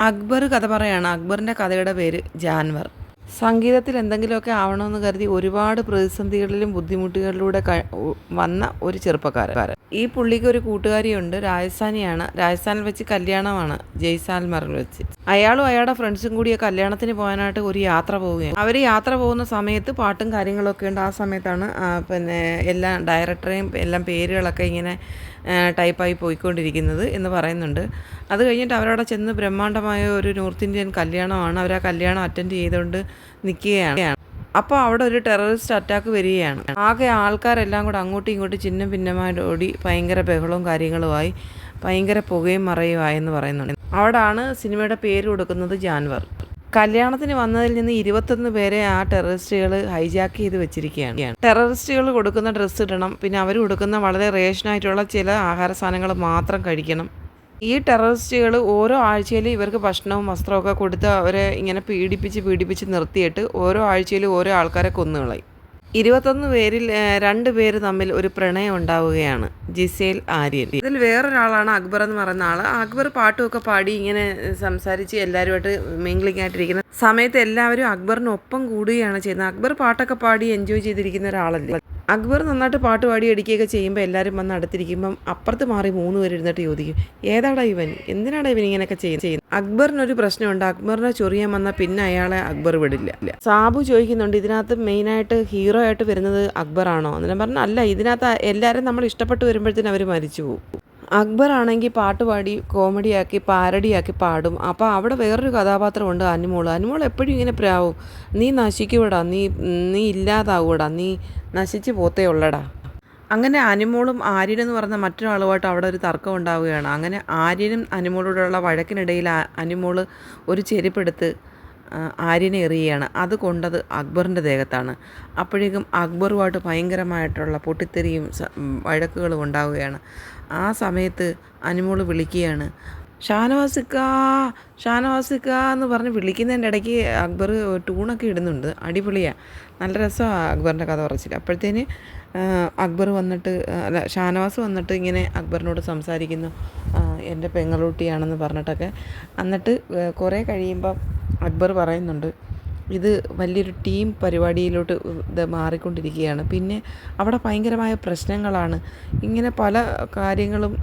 അക്ബർ കഥ പറയാണ്. അക്ബറിന്റെ കഥയുടെ പേര് ജാൻവർ. സംഗീതത്തിൽ എന്തെങ്കിലുമൊക്കെ ആവണമെന്ന് കരുതി ഒരുപാട് പ്രതിസന്ധികളിലും ബുദ്ധിമുട്ടുകളിലൂടെ വന്ന ഒരു ചെറുപ്പക്കാരൻ. ഈ പുള്ളിക്ക് ഒരു കൂട്ടുകാരിയുണ്ട്. രാജസ്ഥാനിയാണ്. രാജസ്ഥാനിൽ വെച്ച് കല്യാണമാണ് ജയ്സാൽമറിൽ വെച്ച്. അയാളും അയാളുടെ ഫ്രണ്ട്സും കൂടി കല്യാണത്തിന് പോകാനായിട്ട് ഒരു യാത്ര പോവുകയാണ്. അവർ യാത്ര പോകുന്ന സമയത്ത് പാട്ടും കാര്യങ്ങളൊക്കെ ഉണ്ട്. ആ സമയത്താണ് പിന്നെ എല്ലാം ഡയറക്ടറെയും എല്ലാം പേരുകളൊക്കെ ഇങ്ങനെ ടൈപ്പായി പോയിക്കൊണ്ടിരിക്കുന്നത് എന്ന് പറയുന്നുണ്ട്. അത് കഴിഞ്ഞിട്ട് അവരവിടെ ചെന്ന് ബ്രഹ്മാണ്ഡമായ ഒരു നോർത്ത് ഇന്ത്യൻ കല്യാണമാണ്. അവർ ആ കല്യാണം അറ്റൻഡ് ചെയ്തുകൊണ്ട് നിൽക്കുകയാണ് അപ്പോൾ അവിടെ ഒരു ടെററിസ്റ്റ് അറ്റാക്ക് വരികയാണ്. ആകെ ആൾക്കാരെല്ലാം കൂടെ അങ്ങോട്ടും ഇങ്ങോട്ടും ചിഹ്നം ഭിന്നമായിട്ട് ഓടി ഭയങ്കര ബഹളവും കാര്യങ്ങളുമായി ഭയങ്കര പുകയും മറയുമായെന്ന് പറയുന്നുണ്ട്. അവിടാണ് സിനിമയുടെ പേര് കൊടുക്കുന്നത് ജാൻവർ. കല്യാണത്തിന് വന്നതിൽ നിന്ന് ഇരുപത്തൊന്ന് പേരെ ആ ടെററിസ്റ്റുകൾ ഹൈജാക്ക് ചെയ്ത് വെച്ചിരിക്കുകയാണ്. ടെററിസ്റ്റുകൾ കൊടുക്കുന്ന ഡ്രസ്സ് ഇടണം പിന്നെ അവർ കൊടുക്കുന്ന വളരെ റേഷനായിട്ടുള്ള ചില ആഹാര സാധനങ്ങൾ മാത്രം കഴിക്കണം. ഈ ടെററിസ്റ്റുകൾ ഓരോ ആഴ്ചയിൽ ഇവർക്ക് ഭക്ഷണവും വസ്ത്രവും ഒക്കെ കൊടുത്ത് അവരെ ഇങ്ങനെ പീഡിപ്പിച്ച് പീഡിപ്പിച്ച് നിർത്തിയിട്ട് ഓരോ ആഴ്ചയിലും ഓരോ ആൾക്കാരെ കൊന്നുകളയും. ഇരുപത്തൊന്ന് പേരിൽ രണ്ട് പേര് തമ്മിൽ ഒരു പ്രണയം ഉണ്ടാവുകയാണ് ജിസേൽ ആര്യൻ. ഇതിൽ വേറൊരാളാണ് അക്ബർ എന്ന് പറയുന്ന ആൾ അക്ബർ പാട്ടുമൊക്കെ പാടി ഇങ്ങനെ സംസാരിച്ച് എല്ലാവരുമായിട്ട് മിംഗ്ലിംഗ് ആയിട്ടിരിക്കുന്ന സമയത്ത് എല്ലാവരും അക്ബറിനൊപ്പം കൂടുകയാണ് ചെയ്യുന്നത്. അക്ബർ പാട്ടൊക്കെ പാടി എൻജോയ് ചെയ്തിരിക്കുന്ന ഒരാളല്ലേ? അക്ബർ നന്നായിട്ട് പാട്ട് പാടി അടിക്കുകയൊക്കെ ചെയ്യുമ്പോൾ എല്ലാവരും വന്ന് അടുത്തിരിക്കുമ്പം അപ്പുറത്ത് മാറി മൂന്ന് പേര് ഇരുന്നിട്ട് ചോദിക്കും ഏതാടാ ഇവൻ? എന്തിനാടാ ഇവൻ ഇങ്ങനെയൊക്കെ ചെയ്യുന്നത്? അക്ബറിനൊരു പ്രശ്നമുണ്ട് അക്ബറിനെ ചൊറിയാൻ വന്ന പിന്നെ അയാളെ അക്ബർ വിടില്ല. സാബു ചോദിക്കുന്നുണ്ട് ഇതിനകത്ത് മെയിനായിട്ട് ഹീറോ ആയിട്ട് വരുന്നത് അക്ബറാണോ? എന്നെല്ലാം പറഞ്ഞാൽ അല്ല ഇതിനകത്ത് എല്ലാവരും നമ്മൾ ഇഷ്ടപ്പെട്ട് വരുമ്പോഴത്തേനും അവർ മരിച്ചു പോകും. അക്ബർ ആണെങ്കിൽ പാട്ട് പാടി കോമഡിയാക്കി പാരഡിയാക്കി പാടും. അപ്പോൾ അവിടെ വേറൊരു കഥാപാത്രമുണ്ട് അനുമോൾ അനുമോൾ എപ്പോഴും ഇങ്ങനെ പ്രാവും. നീ നശിക്കൂടാ നീ നീ ഇല്ലാതാവൂടാ നീ നശിച്ചു പോത്തേ ഉള്ളടാ. അങ്ങനെ അനുമോളും ആര്യൻ എന്ന് പറഞ്ഞ മറ്റൊരാളുമായിട്ട് അവിടെ ഒരു തർക്കം ഉണ്ടാവുകയാണ്. അങ്ങനെ ആര്യനും അനുമോളോടുള്ള വഴക്കിനിടയിൽ അനുമോൾ ഒരു ചെരുപ്പെടുത്ത് ആര്യനെ എറിയുകയാണ്. അത് കൊണ്ടത് അക്ബറിന്റെ ദേഹത്താണ്. അപ്പോഴേക്കും അക്ബറുമായിട്ട് ഭയങ്കരമായിട്ടുള്ള പൊട്ടിത്തെറിയും വഴക്കുകളും ഉണ്ടാവുകയാണ്. ആ സമയത്ത് അനുമോൾ വിളിക്കുകയാണ്. ഷാനവാസിക്ക ഷാനവാസിക്ക എന്ന് പറഞ്ഞ് വിളിക്കുന്നതിന്റെ ഇടയ്ക്ക് അക്ബർ ട്യൂണൊക്കെ ഇടുന്നുണ്ട്. അടിപൊളിയാണ് നല്ല രസമാണ് അക്ബറിന്റെ കഥ പറച്ചില്ല അപ്പോഴത്തേന് അക്ബർ വന്നിട്ട് അല്ല ഷാനവാസ് വന്നിട്ട് ഇങ്ങനെ അക്ബറിനോട് സംസാരിക്കുന്നു. എന്റെ പെങ്ങളൂട്ടിയാണെന്ന് പറഞ്ഞിട്ടൊക്കെ. എന്നിട്ട് കുറേ കഴിയുമ്പം അക്ബർ പറയുന്നുണ്ട് ഇത് വലിയൊരു ടീം പരിപാടിയിലോട്ട് ഇത് മാറിക്കൊണ്ടിരിക്കുകയാണ്. പിന്നെ അവിടെ ഭയങ്കരമായ പ്രശ്നങ്ങളാണ്. ഇങ്ങനെ പല കാര്യങ്ങളും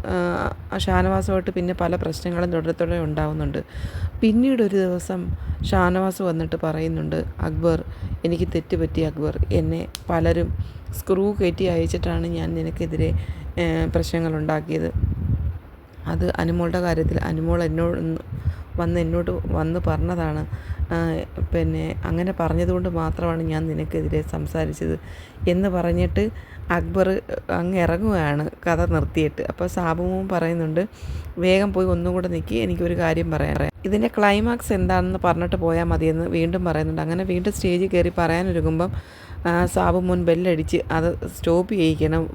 ഷാനവാസുമായിട്ട് പിന്നെ പല പ്രശ്നങ്ങളും തുടരെ ഉണ്ടാവുന്നുണ്ട്. പിന്നീട് ഒരു ദിവസം ഷാനവാസ് വന്നിട്ട് പറയുന്നുണ്ട് അക്ബർ എനിക്ക് തെറ്റുപറ്റി അക്ബർ. എന്നെ പലരും സ്ക്രൂ കയറ്റി അയച്ചിട്ടാണ് ഞാൻ നിനക്കെതിരെ പ്രശ്നങ്ങളുണ്ടാക്കിയത് അത് അനുമോളുടെ കാര്യത്തിൽ അനുമോൾ എന്നോട് വന്ന് എന്നോട് വന്ന് പറഞ്ഞതാണ്. പിന്നെ അങ്ങനെ പറഞ്ഞതുകൊണ്ട് മാത്രമാണ് ഞാൻ നിനക്കെതിരെ സംസാരിച്ചത് എന്ന് പറഞ്ഞിട്ട് അക്ബർ അങ്ങ് ഇറങ്ങുകയാണ് കഥ നിർത്തിയിട്ട്. അപ്പോൾ സാബുവും പറയുന്നുണ്ട് വേഗം പോയി ഒന്നും കൂടെ നിൽക്കി എനിക്കൊരു കാര്യം പറയാം ഇതിന്റെ ക്ലൈമാക്സ് എന്താണെന്ന് പറഞ്ഞിട്ട് പോയാൽ മതിയെന്ന് വീണ്ടും പറയുന്നുണ്ട്. അങ്ങനെ വീണ്ടും സ്റ്റേജിൽ കയറി പറയാനൊരുങ്ങുമ്പം സാബു മുൻ ബെല്ലടിച്ച് അത് സ്റ്റോപ്പ് ചെയ്യിക്കണം.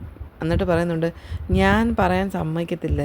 എന്നിട്ട് പറയുന്നുണ്ട് ഞാൻ പറയാൻ സമ്മതിക്കത്തില്ല.